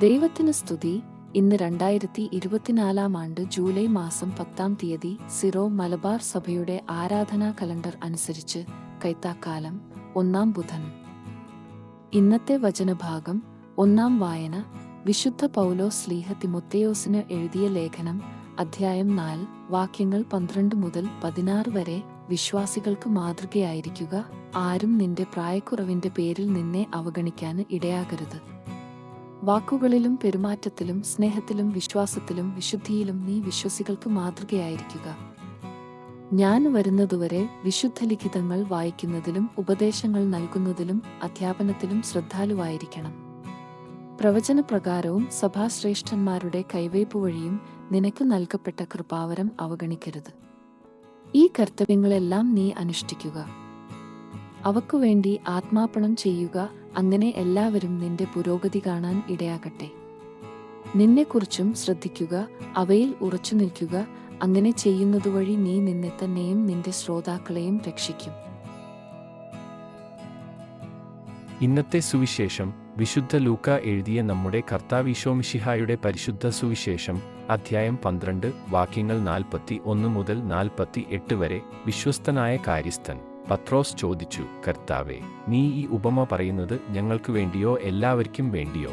ദൈവത്തിന് സ്തുതി. ഇന്ന് രണ്ടായിരത്തി ഇരുപത്തിനാലാം ആണ്ട് ജൂലൈ മാസം പത്താം തീയതി സിറോ മലബാർ സഭയുടെ ആരാധനാ കലണ്ടർ അനുസരിച്ച് കൈത്താക്കാലം ഒന്നാം ബുധൻ. ഇന്നത്തെ വചനഭാഗം ഒന്നാം വായന. വിശുദ്ധ പൗലോ സ്ലീഹ തിമൊത്തേയോസിന് എഴുതിയ ലേഖനം അധ്യായം നാല്. വാക്യങ്ങൾ പന്ത്രണ്ട് മുതൽ പതിനാറ് വരെ വിശ്വാസികൾക്ക് മാതൃകയായിരിക്കുക. ആരും നിന്റെ പ്രായക്കുറവിന്റെ പേരിൽ നിന്നെ അവഗണിക്കാൻ ഇടയാകരുത്. വാക്കുകളിലും പെരുമാറ്റത്തിലും സ്നേഹത്തിലും വിശ്വാസത്തിലും വിശുദ്ധിയിലും നീ വിശ്വസികൾക്ക് മാതൃകയായിരിക്കുക. ഞാൻ വരുന്നതുവരെ വിശുദ്ധ ലിഖിതങ്ങൾ വായിക്കുന്നതിലും ഉപദേശങ്ങൾ നൽകുന്നതിലും അധ്യാപനത്തിലും ശ്രദ്ധാലുവായിരിക്കണം. പ്രവചനപ്രകാരവും സഭാശ്രേഷ്ഠന്മാരുടെ കൈവയ്പ് വഴിയും നിനക്ക് നൽകപ്പെട്ട കൃപാവരം അവഗണിക്കരുത്. ഈ കർത്തവ്യങ്ങളെല്ലാം നീ അനുഷ്ഠിക്കുക. അവക്കുവേണ്ടി ആത്മാപണം ചെയ്യുക അങ്ങനെ എല്ലാവരും നിന്റെ പുരോഗതി കാണാൻ ഇടയാകട്ടെ. നിന്നെക്കുറിച്ചും ശ്രദ്ധിക്കുക അവയിൽ ഉറച്ചു നിൽക്കുക അങ്ങനെ ചെയ്യുന്നതുവഴി നീ നിന്നെ തന്നെയും നിന്റെ ശ്രോതാക്കളെയും രക്ഷിക്കും. ഇന്നത്തെ സുവിശേഷം വിശുദ്ധ ലൂക്ക എഴുതിയ നമ്മുടെ കർത്താവിശോമിഷിഹായുടെ പരിശുദ്ധ സുവിശേഷം അധ്യായം പന്ത്രണ്ട് വാക്യങ്ങൾ നാൽപ്പത്തി ഒന്ന് മുതൽ നാൽപ്പത്തി എട്ട് വരെ വിശ്വസ്തനായ കാര്യസ്ഥൻ. പത്രോസ് ചോദിച്ചു കർത്താവെ നീ ഈ ഉപമ പറയുന്നത് ഞങ്ങൾക്ക് വേണ്ടിയോ എല്ലാവർക്കും വേണ്ടിയോ?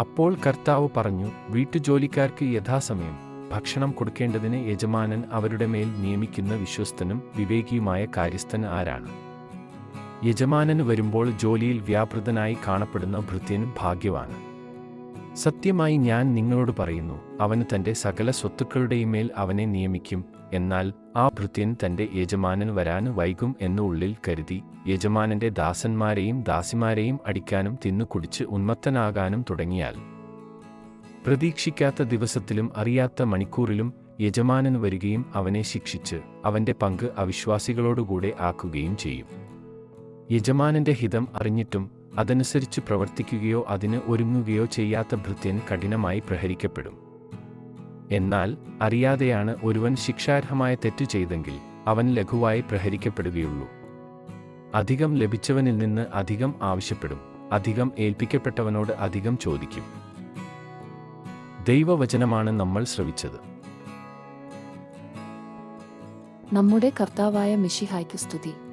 അപ്പോൾ കർത്താവ് പറഞ്ഞു വീട്ടുജോലിക്കാർക്ക് യഥാസമയം ഭക്ഷണം കൊടുക്കേണ്ടതിന് യജമാനൻ അവരുടെ മേൽ നിയമിക്കുന്ന വിശ്വസ്തനും വിവേകിയുമായ കാര്യസ്ഥൻ ആരാണ്? യജമാനന് വരുമ്പോൾ ജോലിയിൽ വ്യാപൃതനായി കാണപ്പെടുന്ന ഭൃത്യനും ഭാഗ്യവാണ് സത്യമായി ഞാൻ നിങ്ങളോട് പറയുന്നു അവന് തന്റെ സകല സ്വത്തുക്കളുടെയും മേൽ അവനെ നിയമിക്കും എന്നാൽ ആ ഭൃത്യൻ തന്റെ യജമാനൻ വരാൻ വൈകും എന്ന് ഉള്ളിൽ കരുതി യജമാനന്റെ ദാസന്മാരെയും ദാസിമാരെയും അടിക്കാനും തിന്നു കുടിച്ച് ഉന്മത്തനാകാനും തുടങ്ങിയാൽ. പ്രതീക്ഷിക്കാത്ത ദിവസത്തിലും അറിയാത്ത മണിക്കൂറിലും യജമാനൻ വരികയും അവനെ ശിക്ഷിച്ച് അവന്റെ പങ്ക് അവിശ്വാസികളോടുകൂടെ ആക്കുകയും ചെയ്യും. യജമാനന്റെ ഹിതം അറിഞ്ഞിട്ടും അതനുസരിച്ച് പ്രവർത്തിക്കുകയോ അതിന് ഒരുങ്ങുകയോ ചെയ്യാത്ത ഭൃത്യൻ കഠിനമായി പ്രഹരിക്കപ്പെടും. എന്നാൽ അറിയാതെയാണ് ഒരുവൻ ശിക്ഷാർഹമായ തെറ്റ് ചെയ്തെങ്കിൽ അവൻ ലഘുവായി പ്രഹരിക്കപ്പെടുകയുള്ളൂ. അധികം ലഭിച്ചവനിൽ നിന്ന് അധികം ആവശ്യപ്പെടും അധികം ഏൽപ്പിക്കപ്പെട്ടവനോട് അധികം ചോദിക്കും. ദൈവവചനമാണ് നമ്മൾ ശ്രവിച്ചത്. നമ്മുടെ കർത്താവായ മിഷിഹായ്ക്ക് സ്തുതി.